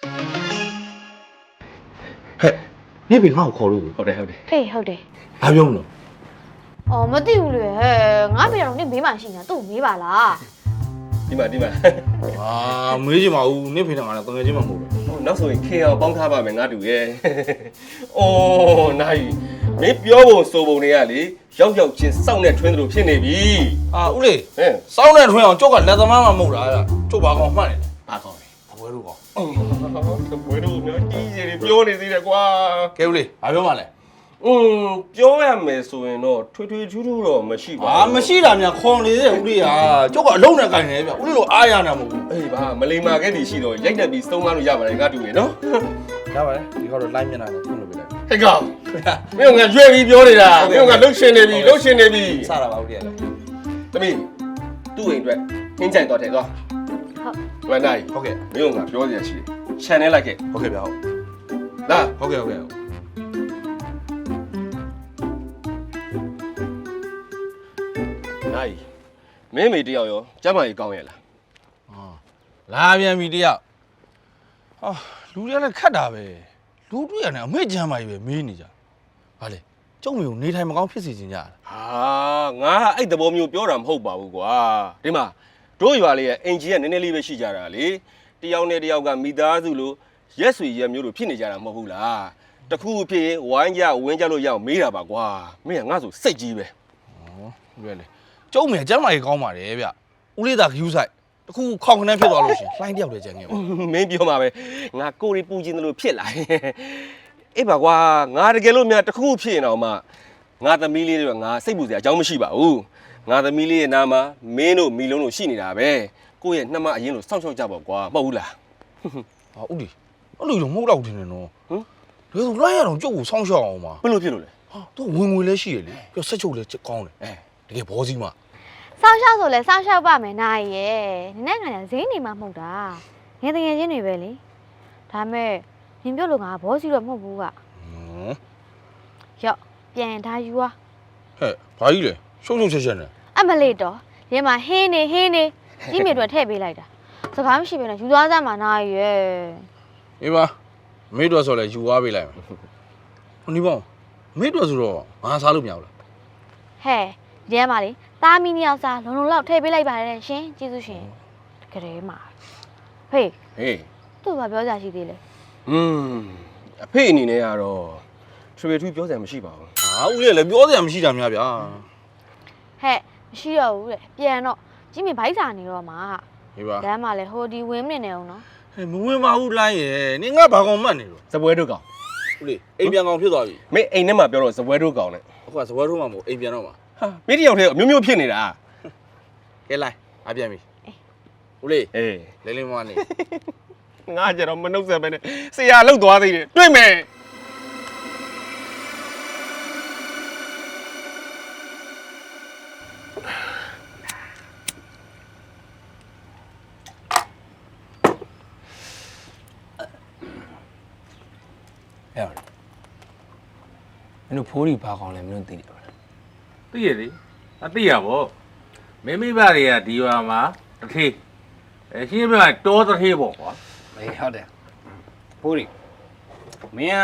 ဟဲ့နေပြီငါ့ကိုခေါ်လို့ဟုတ်တယ်ဟုတ်တယ်ဖေးဟုတ်တယ်ဘာပြောမလို့အော်မသိဘူးလေဟဲ့ငါဖေးတော့နေမေးမှရှိနေတာသူ့ကိုမေးပါလားဒီမှာဒီမှာအာမေးချင်ပါဘူးနေဖေးနဲ့ငါလည်းတငယ်ချင်းမှမဟုတ်ဘူးဟိုနောက်ဆိုရင်ခေအောင်ပေါင်းထားပါမယ်ငါတူရဲ့အိုးနိုင်မင်းပြောပုံဆိုပုံတွေကလေရောက်ရောက်ချင်းစောင့်နေထွင်းသလိုဖြစ်နေပြီအာဦးလေးဟင်စောင်းနဲ့ထွင်းအောင်ကျုပ်ကလက်သမားမှမဟုတ်တာအဲ့ဒါကျုပ်ဘာကောင်မှတ်နေလဲဘာကောင်းလဲအပွဲလို့ကောင် ဘွေတို့မျိုးကြီးကြီးတွေပြောနေသေးတယ်ကွာကဲဦးလေးဘာပြောမှလဲอืมပြောရမယ်ဆိုရင်တော့ထွေထွေထူးထူးတော့မရှိပါအာမရှိတာများခေါ်နေတဲ့ဦးလေးဟာကျုပ်ကအလုံးနဲ့ကိုင်နေဗျဦးလေးလိုအားရနေမှာမဟုတ်ဘူးအေးပါမလိမ္မာခဲ့တည်ရှိတော့ရိုက်တက်ပြီးသုံးမလို့ရပါတယ်ငါတူရဲ့နော်ရပါတယ်ဒီခေါက်တော့လိုင်းမျက်နှာနဲ့ဖွင့်လို့ပြလိုက်ဟဲ့ကောင်မင်းကရွှဲပြီးပြောနေတာမင်းကလှုပ်ရှင်နေပြီလှုပ်ရှင်နေပြီစတာပါဦးလေးကလည်းသမီးသူ့အိမ်အတွက်ဟင်းကြိုင်တော့တယ်သွားဟုတ် ဝမ်းနိုင်ဟုတ်ကဲ့မင်းကပြောစရာရှိတယ် channel လိုက်ခဲ့ဟုတ်ကဲ့ဗျဟုတ်လာဟုတ်ကဲ့ဟုတ်ကဲ့နိုင်မင်းမေတယောက်ရောကျမ်းမာရေးကောင်းရဲ့လားလာပြန်ပြီတယောက်ဟာလူတွေကလည်းခတ်တာပဲလူတွေ့ရတယ်အမေကြမ်းပါကြီးပဲမေးနေကြဘာလဲကျုံမျိုးနေထိုင်မကောင်းဖြစ်စီခြင်းကြတာဟာငါအဲ့သဘောမျိုးပြောတာမဟုတ်ပါဘူးကွာဒီမှာ တို့ရွာလေးရဲ့အင်ဂျီကနည်းနည်းလေးပဲရှိကြတာလေတယောက်နဲ့တယောက်ကမိသားစုလို့ရက်ဆွေရက်မျိုးလို့ဖြစ်နေကြတာမဟုတ်ဘူးလားတခုခုဖြစ်ရင်ဝိုင်းကြဝင်းကြလို့ရအောင်မေးတာပါကွာမင်းကငါဆိုစိတ်ကြီးပဲဟုတ်ရဲ့လေကျုံမျိုးကျမ်းမာကြီးကောင်းပါတယ်ဗျဦးလေးသာခ ्यू ဆိုင်တခုခေါင်ခနဲ့ဖြစ်သွားလို့ရှင်လှိုင်းတယောက်တည်းကြံခဲ့ပါမင်းပြောမှာပဲငါကိုရီပူကျင်တယ်လို့ဖြစ်လာအေးပါကွာငါတကယ်လို့များတခုခုဖြစ်ရင်တော့မှငါသမီးလေးတွေကငါစိတ်ပူစရာအကြောင်းမရှိပါဘူး ငါသမီးလေးရဲ့နာမှာမင်းတို့မိလုံးတို့ရှိနေတာပဲကိုယ့်ရဲ့နှမအရင်လို့စောင့်ရှောက်ကြပါကွာမဟုတ်ဘူးလားဟာဦးလေးအဲ့လိုတော့မဟုတ်တော့ဘူးထင်တယ်နော်ဟမ်ဒါဆိုလိုက်ရတော့ကျုပ်ကိုစောင်းရှောက်အောင်ပါဘယ်လိုဖြစ်လို့လဲဟာသူဝင်ငွေလည်းရှိရလေပြီးတော့ဆက်ချုပ်လည်းကောင်းတယ်အဲတကယ်ဘောစီးမစောင်းရှောက်ဆိုလဲစောင်းရှောက်ပါမယ်နားရဲ့နည်းနည်းခါကျဈေးနေမှမဟုတ်တာငယ်တငယ်ချင်းတွေပဲလေဒါမဲ့နင်ပြောလို့ငါဘောစီတော့မဟုတ်ဘူးကဟမ်ရော့ပြန်ထားယူွာဟဲ့ဘာကြီးလဲရှုံရှုံချက်ချက်နဲ့ အမလေးတော့ဒီမှာဟင်းနေဟင်းနေကြီးမြေအတွက်ထည့်ပေးလိုက်တာစကားမရှိဘဲနဲ့ယူသွားစမ်းမှာနားရဲ့အေးပါမေးတော့ဆိုလဲယူသွားပေးလိုက်မယ်ဟိုဒီပေါ့မေးတော့ဆိုတော့ငါစားလို့မရဘူးလားဟဲ့ဒီထဲမှာလေသားမီနှစ်ယောက်စားလုံလုံလောက်ထည့်ပေးလိုက်ပါတယ်ရှင်ကျေးဇူးရှင်ကလေးမှာဖေးဟေး သူ့ဘာပြောကြရှိသေးလဲอืมအဖေအနေနဲ့ကတော့ထွေထွေပြောစရာမရှိပါဘူး ဟာဦးလေးလည်းပြောစရာမရှိတာများဗျာဟဲ့ မရှိတော့ဘူးတဲ့ပြန်တော့ကြီးမြေဘိုက်စာနေတော့မှာအေးပါလမ်းမှာလေဟိုဒီဝင်းမနေနေအောင်နော်ဟဲ့မဝင်ပါဘူးလိုင်းရဲ့နင်ငါဘာကောင်မှတ်နေလို့စပွဲတို့ကောင်ဦးလေးအိမ်ပြန်ကောင်ဖြစ်သွားပြီမင်းအိမ်ထဲမှာပြောတော့စပွဲတို့ကောင်နဲ့အခုကစပွဲထိုးမှမဟုတ်အိမ်ပြန်တော့မှာဟာမင်းတယောက်တည်းအမျိုးမျိုးဖြစ်နေတာကဲလိုက်အပြန်ပြီဦးလေးအေးလေးလေးမမနေငါကြတော့မနှုတ်ဆက်ပဲနဲ့ဆရာလှုပ်သွားသေးတယ်တွေ့မယ် အဲ့တော့မင်းတို့ဖိုးရီဘာကောင်းလဲမင်းတို့သိတယ်ဗလားသိရလေအသိရဗောမင်းမိဘတွေကဒီရွာမှာတထေးအဲရှင်းပြတောတထေးပေါ့ကွာအေးဟုတ်တယ်ဖိုးရီမင်း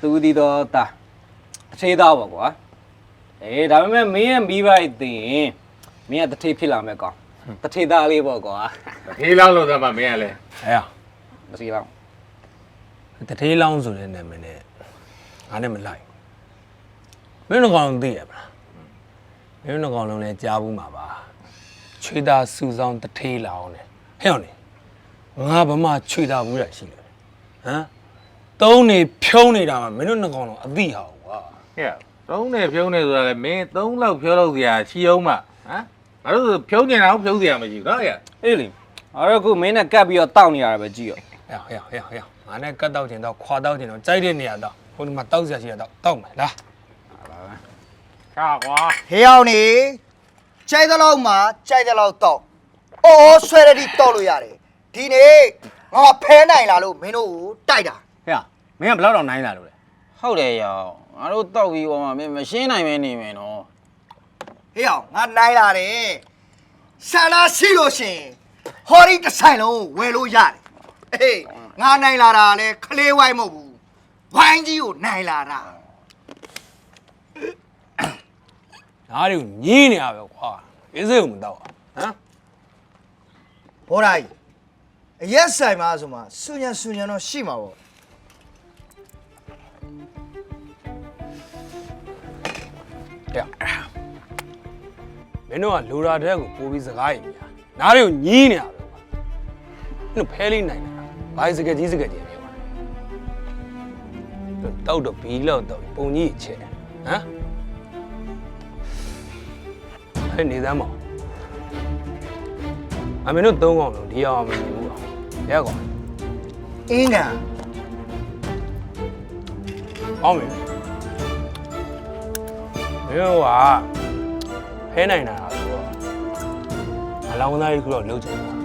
ကသူဒီတော့တာအသေးသားပေါ့ကွာအေးဒါပေမဲ့မင်းရဲ့မိဘတွေသိရင်မင်းကတထေးဖြစ်လာမယ်ကောင်တထေးသားလေးပေါ့ကွာတထေးလောင်းလို့သမားမင်းကလည်းအေးမစီတော့ တထေးလောင်းဆိုတဲ့နာမည်နဲ့ငါနဲ့မလိုက်မင်းတို့ကောင်သိရမလားမင်းတို့ကောင်လုံးလည်းကြားဘူးမှာပါချွေတာစူဆောင်တထေးလောင်းနဲ့ဟဲ့အောင်နေငါဗမာချွေတာဘူးရရှိလို့ဟမ်သုံးနေဖြုံးနေတာမှမင်းတို့နှစ်ကောင်လုံးအသိဟာကွာဟဲ့သုံးနေဖြုံးနေဆိုတာလေမင်းသုံးလောက်ဖြုံးလို့စရာရှိအောင်မဟမ်ငါတို့ဆိုဖြုံးနေတာကိုဖြုံးစရာမရှိဘူးနော်ဟဲ့အေးလေအဲ့တော့ခုမင်းနဲ့ကပ်ပြီးတော့တောက်နေရတာပဲကြည့်ရောဟဲ့ဟဲ့ဟဲ့ဟဲ့ ငါနဲ့ကတ်တော့ကျင်တော့ခွာတော့ကျင်တော့ကြိုက်တဲ့နေရာတော့ဟိုဒီမှာတောက်စရာရှိရတော့တောက်မယ်လားကာကွာဟေးအောင်နေကြိုက်သလောက်မှကြိုက်သလောက်တော့အော်ဆွဲရည်တော့လို့ရတယ်ဒီနေ့ငါဖဲနိုင်လာလို့မင်းတို့ကိုတိုက်တာဟဲ့မင်းကဘယ်လောက်တော့နိုင်လာလို့လဲဟုတ်တယ်ရောငါတို့တောက်ပြီးပေါ်မှာမင်းမရှင်းနိုင်မဲနေမယ်နော်ဟေးအောင်ငါနိုင်လာတယ်ဆန္ဒရှိလို့ရှရင်ဟော်ဒီတစ်ဆိုင်လုံးဝယ်လို့ရတယ်ဟေး ငါနိုင်လာတာလဲခလေးဝိုင်းမဟုတ်ဘူးဝိုင်းကြီးကိုနိုင်လာတာဓာတ်တွေကိုညင်းနေရပဲကွာအေးစိတ်ကိုမတော့ဟမ်ဘောရာကြီးအရက်ဆိုင်မှာဆိုမှစွညံစွညံတော့ရှိမှာပေါ့တဲ့မင်းတို့ကလိုရာတဲ့ကိုပိုးပြီးစကားရင်ညာနားတွေကိုညင်းနေရပဲကွာမင်းတို့ဖဲလေးနိုင်တာ ဘာစကက်ကြီးစကက်ကြီးပြောပါတောက်တော့ဘီလောက်တော့ပုံကြီးချဲဟမ်အဲ့နေသားမောင်အမင်းတို့သုံးကောင်လုံးဒီအောင်မမြင်ဘူးကွာရဲကောင်အင်းကအောင်ပြီမင်းတို့ကဖဲနိုင်တာဆိုတော့အလောင်းသားကြီးခုတော့လုံးချင်တာ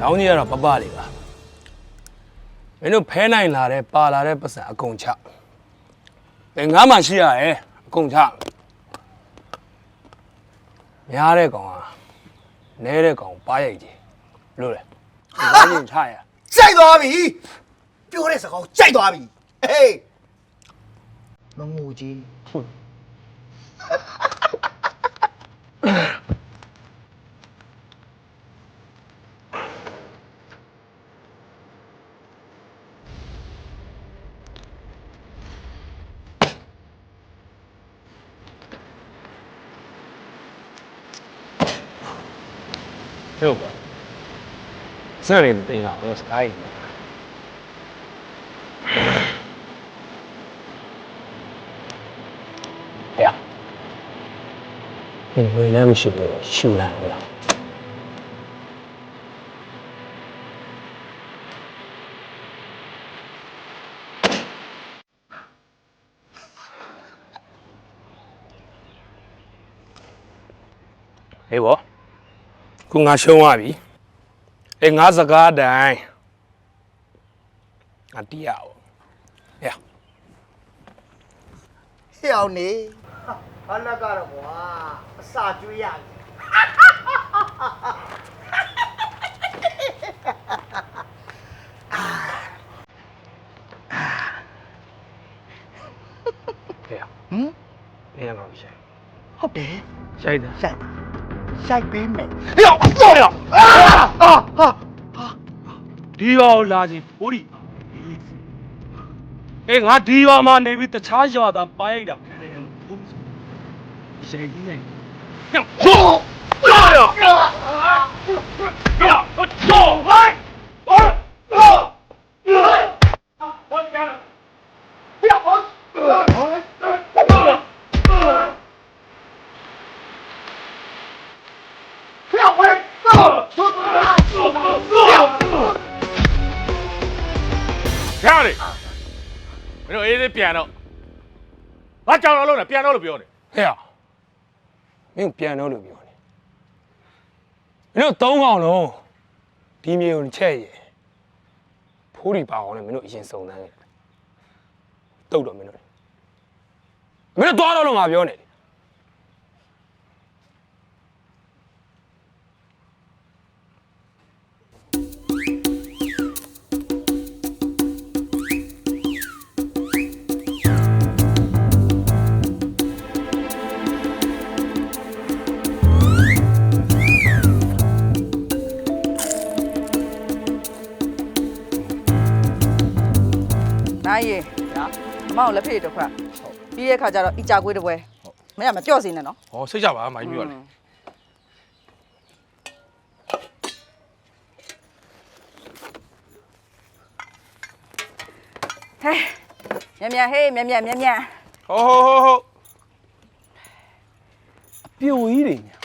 လောင်းကြီးကတော့ပပလေးပါမင်းတို့ဖဲနိုင်လာတဲ့ပါလာတဲ့ပတ်စံအကုန်ချဘယ်ငါမှရှိရရဲ့အကုန်ချများတဲ့ကောင်ကနဲတဲ့ကောင်ပါရိုက်ကြီးဘလို့လဲဘာရင်ချရကြိုက်သွားပြီပြောတဲ့စကားကိုကြိုက်သွားပြီဟေးမငူကြီးဟုတ် ပါစနေတင်အောင်စကိုင်းဟဲ့ဘယ်လည်းမရှိဘူးရှူလာလားဟေးဘော ခုငါရှုံးသွားပြီအေးငါစကားတိုင်းငါတီးရအောင်ဟဲ့ဟေးအောင်နေဟာလက်ကတော့ကွာအစာကျွေးရပြီဟဲ့ဟမ်နေရာမှာရှိုင်ဟုတ်တယ်ရှိုင်တယ်ဆိုင်ဆိုင်ပေးမယ် ဟဲ့တော့ရအာဟာဒီရောလာစီပိုးဒီအေးငါဒီရောမှာနေပြီးတခြားရွာသားပါရိုက်တာရှိုင်ကြီးနေဟဲ့ဟိုး လေမင်းတို့အေးလေးပြန်တော့ဘာကြောင်တော့လို့လဲပြန်တော့လို့ပြောနေဟဲ့မင်းပြန်တော့လို့ပြောနေမင်းတို့သုံးကောင်လုံးဒီမြေကိုချက်ရယ်ဖိုးဒီပါအောင်လည်းမင်းတို့အရင်စုံစမ်းခဲ့တယ်တုတ်တော့မင်းတို့မင်းတို့သွားတော့လို့ငါပြောနေတယ် နိုင်ရေညာအမောင်လက်ဖေးတစ်ခွက်ပြီးတဲ့ခါကျတော့အီကြာကွေးတစ်ပွဲမင်းကမပြော့စင်းနဲ့နော်ဟောစိတ်ကြပါမိုင်းပြောလေဟဲမြန်မြန်ဟေးမြန်မြန်မြန်မြန်ဟောဟောဟောဟောပြိုကြီးတွေညာ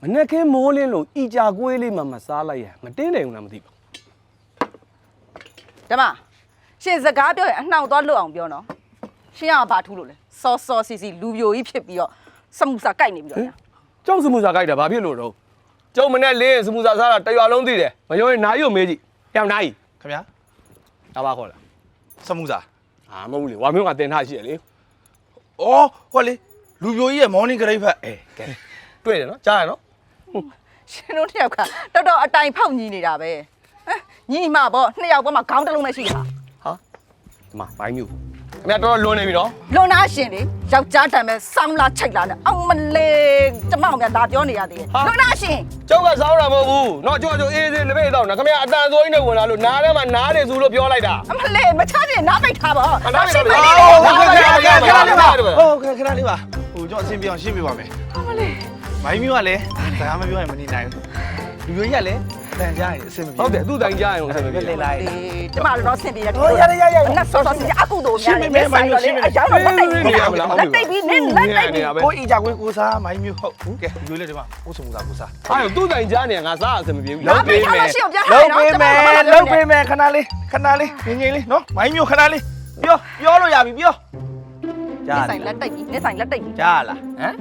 မနဲ့ခဲမိုးလင်းလို့ဤကြကွေးလေးမှမစားလိုက်ရမတင်းတယ်ဘူးလားမသိပါဘူးဓမ္မ ရှင်စကားပြောရင်အနှောင့်သွားလွတ်အောင်ပြောနော်ရှင်ကဘာထူးလို့လဲစောစောစီစီလူပြိုကြီးဖြစ်ပြီးတော့စမှုစာကြိုက်နေပြီးတော့ညာကျောင်းစမှုစာကြိုက်တာဘာဖြစ်လို့တော့ကျောင်းမနဲ့လင်းစမှုစာစားတာတရွာလုံးသိတယ်မယုံရင်နာရီကိုမေးကြည့်ပြောင်းနာရီခင်ဗျာဒါပါခေါ်လားစမှုစာအာမဟုတ်ဘူးလေဝါမျိုးကတင်ထားရှိရလေအော်ဟောလေလူပြိုကြီးရဲ့ morning grade ဖက်အဲကဲတွေ့တယ်နော်ကြားရနော်ရှင်တို့နှစ်ယောက်ကတော်တော်အတိုင်ဖောက်ညီနေတာပဲဟမ်ညီမပေါ့နှစ်ယောက်ပေါ်မှာခေါင်းတစ်လုံးနဲ့ရှိတာ ဒီမှာဘိုင်းမြို့ခင်ဗျာတော်တော်လွန်နေပြီနော်လွန်သားရှင်လေယောက်ျားတံပဲစောင်းလာချိတ်လာနဲ့အောင်မလေးကျမအောင်များဒါပြောနေရသေးတယ်လွန်သားရှင်ကျုပ်ကစောင်းတာမဟုတ်ဘူးနော်ကျုပ်ကျုပ်အေးစေးလပိတ်တော့နော်ခင်ဗျာအတန်စိုးကြီးနဲ့ဝင်လာလို့နားထဲမှာနားတယ်ဆိုလို့ပြောလိုက်တာအမလေးမချချင်းနားပိတ်ထားပါနားပိတ်ထားပါဟုတ်ကဲ့ခဏလေးပါဟိုကျွန်တော်အဆင်ပြေအောင်ရှင်းပြပါမယ်အမလေးမိုင်းမျိုးကလည်းစကားမပြောရင်မနေနိုင်ဘူးလူမျိုးကြီးကလည်း တန်ကြရင်အဆင်မပြေဟုတ်တယ်သူ့တိုင်ကြရင်အဆင်မပြေလေလိုက်ကျမတို့တော့ဆင်ပြေတယ်ဟောရရရရအနက်စောစောစီအကုသို့များလေမဆိုင်တော့လေအကြောင်းတော့တိတ်ပြီးလက်တိတ်ပြီးနင်းလက်တိတ်ပြီးကိုအီကြကွေးကိုစားမိုင်းမျိုးဟုတ်ကဲလူလေးဒီမှာကိုစုံစားကိုစားအဲ့တော့သူ့တိုင်ကြနေငါစားအဆင်မပြေဘူးနားပိတ်ထားလို့ရှိအောင်ပြထားလုံးနော်ပေးမယ်လုံးပေးမယ်ခဏလေးခဏလေးငင်းငင်းလေးနော်မိုင်းမျိုးခဏလေးပြောပြောလို့ရပြီပြောကြားဆိုင်လက်တိတ်ပြီးနင်းဆိုင်လက်တိတ်ပြီးကြားလားဟမ်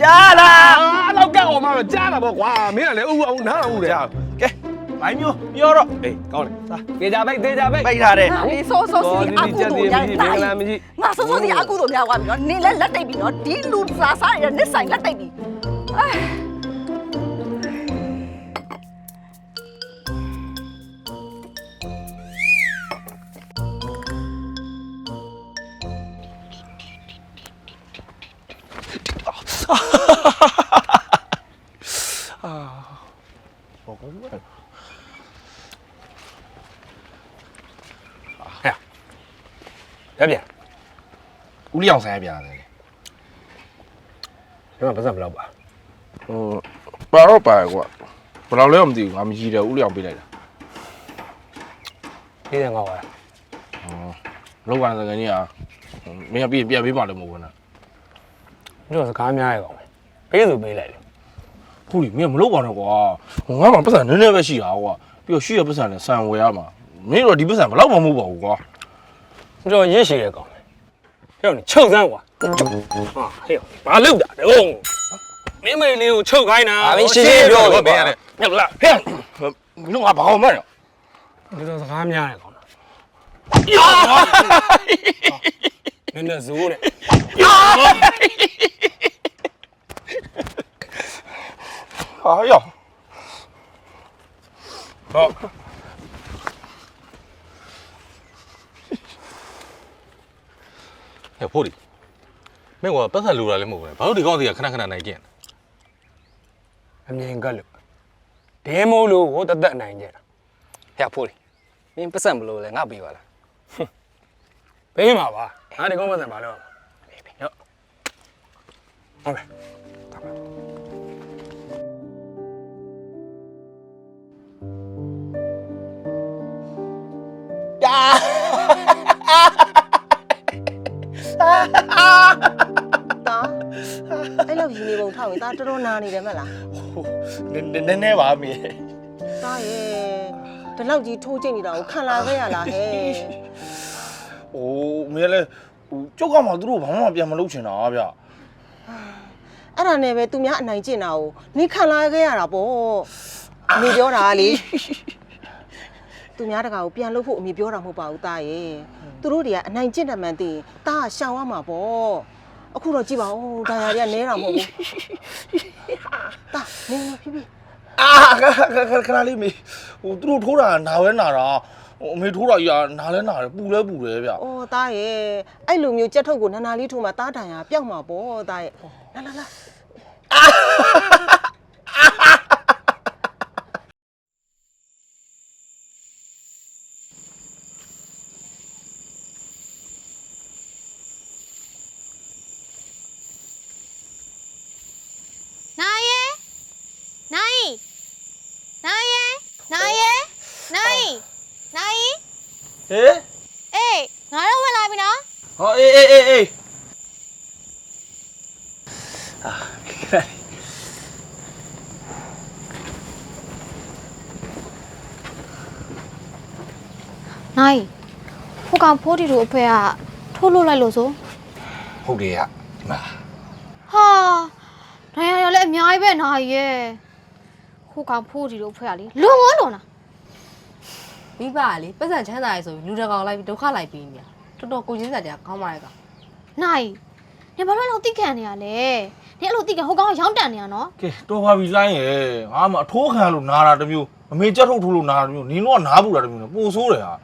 ကြားလားအဲ့တော့ကောက်အောင်မတော့ကြားတာပေါ့ကွာမင်းကလည်းဥဥအောင်နားအောင်တယ် ကြားကဲမိုင်းမျိုးပြောတော့အေးကောင်းတယ်စားတေချာပိတ်တေချာပိတ်ပိတ်ထားတယ်အေးစောစောစီအကုသို့များမင်္ဂလာမကြီးငါစောစောစီအကုသို့များသွားပြီနော်နင်းလက်လက်တိတ်ပြီးနော်ဒီလူစားစားရနင်းဆိုင်လက်တိတ်ပြီးအဲ ရပြန်ဦးလျောင်ဆိုင်ပြန်တယ်ဒီမှာပတ်စံဘယ်လောက်ပါဟိုပါတော့ပါကွာဘယ်လောက်လဲမသိဘူးငါမကြည့်တယ်ဦးလျောင်ပေးလိုက်တာလေးတဲ့ငေါ့ပါလောက်ကန်စကန်ကြီးอ่ะမင်းကပြီးပြန်ပေးမှလည်းမဟုတ်ဘူးနော်တို့စကားများရကောင်ပေးစုပေးလိုက်လေ ခုလीမင်းမလုပ်ပါနဲ့ကွာဟိုငါမှပတ်စံနည်းနည်းပဲရှိတာကွာပြီးတော့ရှိရပတ်စံနဲ့ဆန်ဝယ်ရမှာမင်းတို့ဒီပတ်စံဘယ်လောက်မှမဟုတ်ပါဘူးကွာတို့ရစ်ရှိရကောင်ဟဲ့နေချုပ်စမ်းကွာဟာဟဲ့ဘာလုပ်တာတုံးမင်းမေလေးကိုချုပ်ခိုင်းတာမင်းရတယ်ဟုတ်လားဟဲ့မင်းတို့ကဘာအောင်မလဲဒီတော့စကားများရကောင်နည်းနည်းဇိုးနဲ့ ဟာရောဟောဟဲ့ဖို့ဒီမင်းကပတ်သက်လူတာလည်းမဟုတ်ဘူးဘာလို့ဒီကောင်းစီကခဏခဏနိုင်ကျင်အမြင်ကလို့ဒဲမိုးလို့ဟိုတသက်နိုင်ကြတာဟဲ့ဖိုးလေမင်းပတ်စံဘလို့လဲငါပေးပါလားပေးမှာပါငါဒီကောင်းပတ်စံပါလို့ပေးပေးရောဟုတ်ကဲ့ ပုံထောက်ရင်ဒါတော်တော်နာနေတယ်မလားနည်းနည်းနည်းပါမင်းတာရဲ့ဒီလောက်ကြီးထိုးကျိတ်နေတာကိုခံလာခဲ့ရလားဟဲ့။အိုးမင်းလည်းဟိုကျုပ်ကမှသူတို့ဘာမှပြန်မလုပ်ချင်တာဗျအဲ့ဒါနဲ့ပဲသူများအနိုင်ကျင့်တာကိုနေခံလာခဲ့ရတာပေါ့အမေပြောတာကလေသူများတကာကိုပြန်လုပ်ဖို့အမေပြောတာမဟုတ်ပါဘူးတာရဲ့သူတို့တွေကအနိုင်ကျင့်တယ်မှန်သိရင်တာကရှောင်ရမှာပေါ့ အခုတော့ကြည့်ပါဦးဒါရတွေကနဲတာမဟုတ်ဘူးတာနေနေဖြည်းဖြည်း။အာခခခခဏလေးမေဟိုသူတို့ထိုးတာနာဝဲနာတာဟိုအမေထိုးတာကြီးကနာလဲနာတယ်ပူလဲပူတယ်ဗျ။အော်တားရဲ့အဲ့လိုမျိုးကြက်ထုတ်ကိုနာနာလေးထိုးမှတားတန်ရပျောက်မှာပေါ့တားရဲ့လာလာလာနိုင်ရေ နိုင်နိုင်ရေနိုင်ရေနိုင်နိုင်။ဟေးအေးငါတော့ဝင်လာပြီနော်ဟောအေးအေးအေးအေးအာခဏလေးနိုင်ဟိုကောင်ဖိုးတီတို့အဖေကထိုးလို့လိုက်လို့ဆိုဟုတ်တယ်ရဒီမှာဟာနိုင်ရရလည်းအများကြီးပဲနိုင်ရဲ့ ဟိုကောင်ဖိုးတီတို့အဖေကလေလွန်ဝလွန်လားမိဘကလေပတ်စံချမ်းသာရေးဆိုပြီးလူတကောင်လိုက်ပြီးဒုက္ခလိုက်ပြီးနေတာတော်တော်ကိုချင်းစားတရားကောင်းပါရဲ့ကောင်နိုင်နေဘာလို့လောက်တိခံနေရလဲနင်အဲ့လိုတိကဟိုကောင်ကရောင်းတန်နေရနော်ကဲတော်ပါပြီလိုင်းရဲ့ငါမှအထိုးခံလို့နာတာတစ်မျိုးအမေကြက်ထုတ်ထိုးလို့နာတာတစ်မျိုးနင်တို့ကနားပူတာတစ်မျိုးနဲ့ပိုဆိုးတယ်ဟာ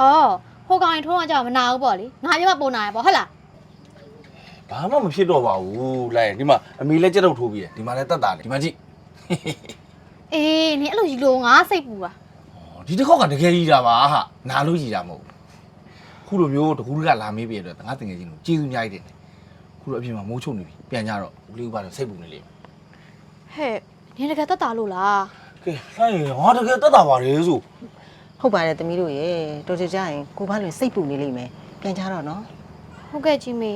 အော်ဟိုကောင်ရင်ထိုးတော့ကြောက်မနာဘူးပေါ့လေငါပြမပုံနာရပေါ့ဟုတ်လားဘာမှမဖြစ်တော့ပါဘူးလိုင်းဒီမှာအမေလည်းကြက်ထုတ်ထိုးပြီးတယ်ဒီမှာလည်းတက်တာတယ်ဒီမှာကြည့် အေးနင်အဲ့လိုကြီးလို့ငါစိတ်ပူတာဒီတစ်ခေါက်ကတကယ်ကြီးတာပါဟာနာလို့ကြီးတာမဟုတ်ဘူးခုလိုမျိုးတကူးကလာမေးပြတဲ့အတွက်ငါတငယ်ချင်းတို့ကျေးဇူးအများကြီးတင်တယ်ခုလိုအပြင်မှာမိုးချုံနေပြီပြန်ကြတော့ဦးလေးဦးကတော့စိတ်ပူနေလိမ့်မယ်ဟဲ့နင်တကယ်တက်တာလို့လားကဲလိုင်းငါတကယ်တက်တာပါလေဆိုဟုတ်ပါတယ်သမီးတို့ရေတော်တော်ကြာရင်ကိုဘာလွင်စိတ်ပူနေလိမ့်မယ်ပြန်ကြတော့နော်ဟုတ်ကဲ့ကြီးမေ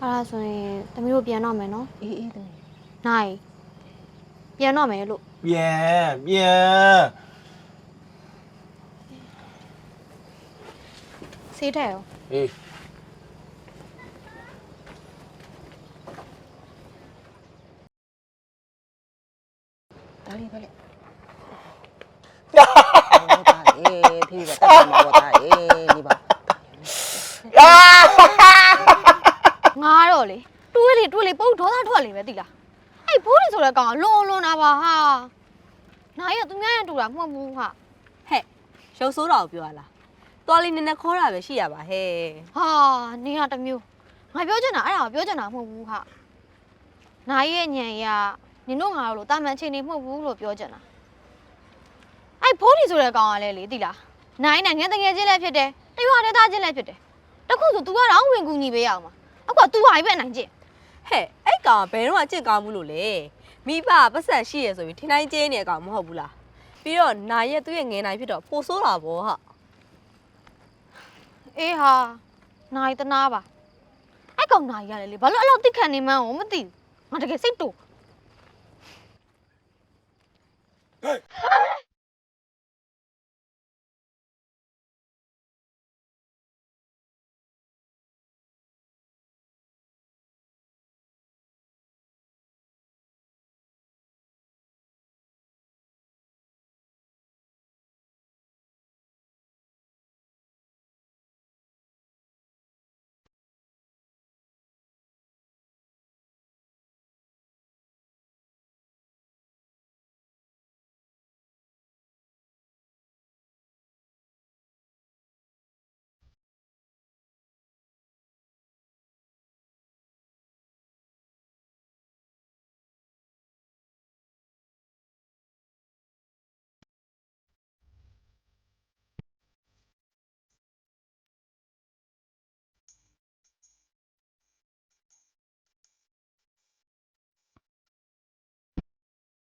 အဲ့ဒါဆိုရင်တမီးတို့ပြန်တော့မယ်နော်အေးအေးသမီးနိုင်ပြန်တော့မယ်လို့ ပြန်ပြန်ဆေးထည့်ရောအေးဒါလေးပဲလေဟုတ်တာအေးဖေးပဲတက်တယ်မှာပေါ့တာအေးဒီပါငါတော့လေတွေးလေတွေးလေပုတ်ဒေါသထွက်လေပဲတိလားအဲ့ဘိုးတွေဆိုတဲ့ကောင်ကလွန်လွန်တာပါဟာ နိုင်ရသူများရတူတာမဟုတ်ဘူးဟာဟဲ့ရုပ်ဆိုးတာကိုပြောရလားတော်လေးနည်းနည်းခေါ်တာပဲရှိရပါဟဲ့ဟာနင်ကတစ်မျိုးငါပြောချင်တာအဲ့ဒါကိုပြောချင်တာမဟုတ်ဘူးဟာနိုင်ရဲ့ညံရနင်တို့ငါတို့လို့တာမန်ချင်းနေမဟုတ်ဘူးလို့ပြောချင်တာအဲ့ဘိုးတွေဆိုတဲ့ကောင်ကလည်းလေတိလားနိုင်နဲ့ငယ်တငယ်ချင်းလည်းဖြစ်တယ်တရွာတဲ့သားချင်းလည်းဖြစ်တယ်တခုဆို तू ကတော့ဝင်ကူညီပေးရအောင်ပါအခုက तू ဟာပဲနိုင်ချင်းဟဲ့အဲ့ကောင်ကဘယ်တော့မှအကျင့်ကောင်းဘူးလို့လေ မိဘကပတ်ဆက်ရှိရဆိုပြီးထင်းတိုင်းကျင်းနေကောင်မဟုတ်ဘူးလားပြီးတော့နာရက်သူ့ရဲ့ငယ်နိုင်ဖြစ်တော့ပိုဆိုးတာဗောဟာအေးဟာနိုင်တနာပါအဲ့ကောင်နိုင်ရတယ်လေဘာလို့အဲ့လိုတိခံနေမှန်းကိုမသိဘူးငါတကယ်စိတ်တူ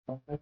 En fait.